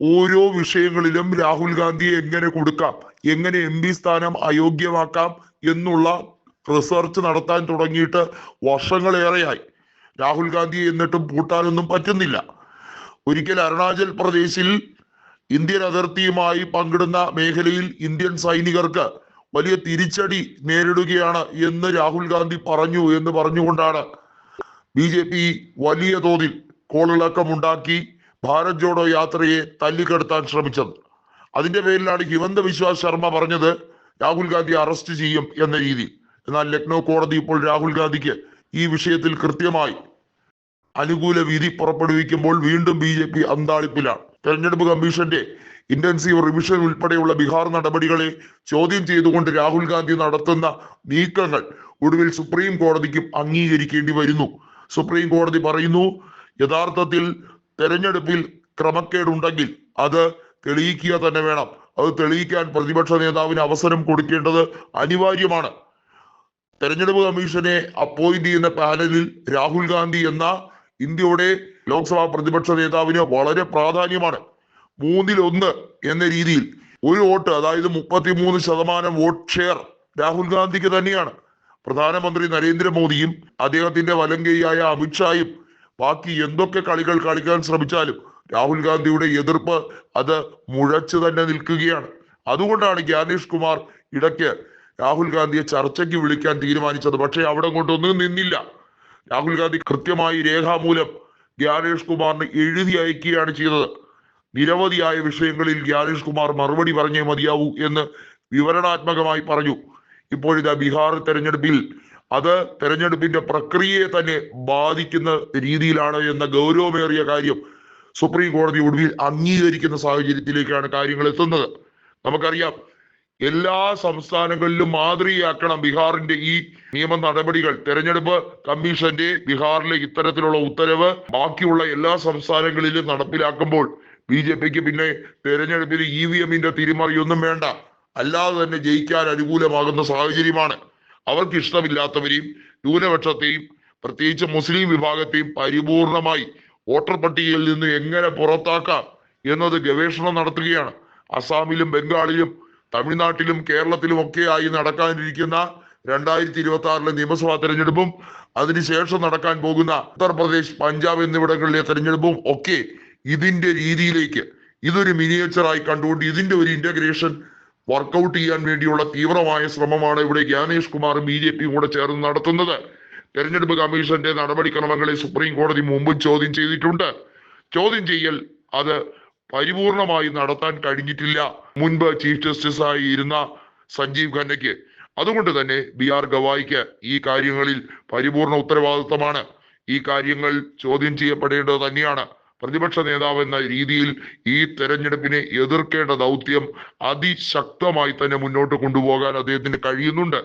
ഓരോ വിഷയങ്ങളിലും രാഹുൽ ഗാന്ധിയെ എങ്ങനെ കൊടുക്കാം? എങ്ങനെ എം പി സ്ഥാനം അയോഗ്യമാക്കാം എന്നുള്ള റിസർച്ച് നടത്താൻ തുടങ്ങിയിട്ട് വർഷങ്ങളേറെയായി. രാഹുൽ ഗാന്ധി എന്നിട്ടും പൂട്ടാനൊന്നും പറ്റുന്നില്ല. ഒരിക്കൽ അരുണാചൽ പ്രദേശിൽ ഇന്ത്യൻ അതിർത്തിയുമായി പങ്കിടുന്ന മേഖലയിൽ ഇന്ത്യൻ സൈനികർക്ക് വലിയ തിരിച്ചടി നേരിടുകയാണ് എന്ന് രാഹുൽ ഗാന്ധി പറഞ്ഞു എന്ന് പറഞ്ഞുകൊണ്ടാണ് ബി വലിയ തോതിൽ കോളിളക്കമുണ്ടാക്കി ഭാരത് ജോഡോ യാത്രയെ തല്ലിക്കെടുത്താൻ ശ്രമിച്ചത്. അതിന്റെ പേരിലാണ് ഹിമന്ത വിശ്വാസ് ശർമ്മ പറഞ്ഞത് രാഹുൽ ഗാന്ധി അറസ്റ്റ് ചെയ്യും എന്ന രീതി. എന്നാൽ ലക്നൗ കോടതി ഇപ്പോൾ രാഹുൽ ഗാന്ധിക്ക് ഈ വിഷയത്തിൽ കൃത്യമായി അനുകൂല വിധി പുറപ്പെടുവിക്കുമ്പോൾ വീണ്ടും ബി ജെ പി അന്താളിപ്പിലാണ്. തെരഞ്ഞെടുപ്പ് കമ്മീഷന്റെ ഇന്റൻസീവ് റിവിഷൻ ഉൾപ്പെടെയുള്ള ബീഹാർ നടപടികളെ ചോദ്യം ചെയ്തുകൊണ്ട് രാഹുൽ ഗാന്ധി നടത്തുന്ന നീക്കങ്ങൾ ഒടുവിൽ സുപ്രീം കോടതിക്കും അംഗീകരിക്കേണ്ടി വരുന്നു. സുപ്രീം കോടതി പറയുന്നു യഥാർത്ഥത്തിൽ തെരഞ്ഞെടുപ്പിൽ ക്രമക്കേടുണ്ടെങ്കിൽ അത് തെളിയിക്കുക തന്നെ വേണം. അത് തെളിയിക്കാൻ പ്രതിപക്ഷ നേതാവിന് അവസരം കൊടുക്കേണ്ടത് അനിവാര്യമാണ്. തെരഞ്ഞെടുപ്പ് കമ്മീഷനെ അപ്പോയിന്റ് ചെയ്യുന്ന പാനലിൽ രാഹുൽ ഗാന്ധി എന്ന ഇന്ത്യയുടെ ലോക്സഭാ പ്രതിപക്ഷ നേതാവിന് വളരെ പ്രാധാന്യമാണ്. മൂന്നിൽ ഒന്ന് എന്ന രീതിയിൽ ഒരു വോട്ട് അതായത് മുപ്പത്തിമൂന്ന് ശതമാനം വോട്ട് ഷെയർ രാഹുൽ ഗാന്ധിക്ക് തന്നെയാണ്. പ്രധാനമന്ത്രി നരേന്ദ്രമോദിയും അദ്ദേഹത്തിന്റെ വലങ്കയായ അമിത്ഷായും ബാക്കി എന്തൊക്കെ കളികൾ കളിക്കാൻ ശ്രമിച്ചാലും രാഹുൽ ഗാന്ധിയുടെ എതിർപ്പ് അത് മുഴച്ചു തന്നെ നിൽക്കുകയാണ്. അതുകൊണ്ടാണ് ജ്ഞാനേഷ് കുമാർ ഇടയ്ക്ക് രാഹുൽ ഗാന്ധിയെ ചർച്ചയ്ക്ക് വിളിക്കാൻ തീരുമാനിച്ചത്. പക്ഷേ അവിടെ കൊണ്ടൊന്നും നിന്നില്ല. രാഹുൽ ഗാന്ധി കൃത്യമായി രേഖാമൂലം ജ്ഞാനേഷ് കുമാറിന് എഴുതി അയക്കുകയാണ് ചെയ്തത്. നിരവധിയായ വിഷയങ്ങളിൽ ജ്ഞാനേഷ് കുമാർ മറുപടി പറഞ്ഞേ മതിയാവൂ എന്ന് വിവരണാത്മകമായി പറഞ്ഞു. ഇപ്പോഴിതാ ബീഹാർ തെരഞ്ഞെടുപ്പിൽ അത് തെരഞ്ഞെടുപ്പിന്റെ പ്രക്രിയയെ തന്നെ ബാധിക്കുന്ന രീതിയിലാണ് എന്ന ഗൗരവമേറിയ കാര്യം സുപ്രീം കോടതി ഒടുവിൽ അംഗീകരിക്കുന്ന സാഹചര്യത്തിലേക്കാണ് കാര്യങ്ങൾ എത്തുന്നത്. നമുക്കറിയാം എല്ലാ സംസ്ഥാനങ്ങളിലും മാതൃകയാക്കണം ബീഹാറിന്റെ ഈ നിയമ നടപടികൾ. തെരഞ്ഞെടുപ്പ് കമ്മീഷന്റെ ബീഹാറിലെ ഇത്തരത്തിലുള്ള ഉത്തരവ് ബാക്കിയുള്ള എല്ലാ സംസ്ഥാനങ്ങളിലും നടപ്പിലാക്കുമ്പോൾ ബി ജെ പിക്ക് പിന്നെ തെരഞ്ഞെടുപ്പിൽ ഇ വി എമ്മിന്റെ തിരിമറിയൊന്നും വേണ്ട. അല്ലാതെ തന്നെ ജയിക്കാൻ അനുകൂലമാകുന്ന സാഹചര്യമാണ്. അവർക്ക് ഇഷ്ടമില്ലാത്തവരെയും ന്യൂനപക്ഷത്തെയും പ്രത്യേകിച്ച് മുസ്ലിം വിഭാഗത്തെയും പരിപൂർണമായി വോട്ടർ പട്ടികയിൽ നിന്ന് എങ്ങനെ പുറത്താക്കാം എന്നത് ഗവേഷണം നടത്തുകയാണ്. അസാമിലും ബംഗാളിലും തമിഴ്നാട്ടിലും കേരളത്തിലും ഒക്കെയായി നടക്കാനിരിക്കുന്ന രണ്ടായിരത്തി ഇരുപത്തി ആറിലെ നിയമസഭാ തെരഞ്ഞെടുപ്പും അതിനുശേഷം നടക്കാൻ പോകുന്ന ഉത്തർപ്രദേശ് പഞ്ചാബ് എന്നിവിടങ്ങളിലെ തെരഞ്ഞെടുപ്പും ഒക്കെ ഇതിന്റെ രീതിയിലേക്ക്. ഇതൊരു മിനിയേച്ചറായി കണ്ടുകൊണ്ട് ഇതിന്റെ ഒരു ഇന്റഗ്രേഷൻ വർക്കൗട്ട് ചെയ്യാൻ വേണ്ടിയുള്ള തീവ്രമായ ശ്രമമാണ് ഇവിടെ ജ്ഞാനേഷ് കുമാറും ബി ജെ പിയും കൂടെ ചേർന്ന് നടത്തുന്നത്. തെരഞ്ഞെടുപ്പ് കമ്മീഷന്റെ നടപടിക്രമങ്ങളെ സുപ്രീം കോടതി മുമ്പും ചോദ്യം ചെയ്തിട്ടുണ്ട്. ചോദ്യം ചെയ്യൽ അത് പരിപൂർണമായി നടത്താൻ കഴിഞ്ഞിട്ടില്ല. മുൻപ് ചീഫ് ജസ്റ്റിസ് ആയി ഇരുന്ന സഞ്ജീവ് ഖന്നയ്ക്ക്. അതുകൊണ്ട് തന്നെ ബി ആർ ഗവായിക്ക് ഈ കാര്യങ്ങളിൽ പരിപൂർണ ഉത്തരവാദിത്തമാണ് ഈ കാര്യങ്ങൾ ചോദ്യം ചെയ്യപ്പെടേണ്ടത് തന്നെയാണ്. പ്രതിപക്ഷ നേതാവ് എന്ന രീതിയിൽ ഈ തെരഞ്ഞെടുപ്പിനെ എതിർക്കേണ്ട ദൗത്യം അതിശക്തമായി തന്നെ മുന്നോട്ട് കൊണ്ടുപോകാൻ അദ്ദേഹത്തിന് കഴിയുന്നുണ്ട്.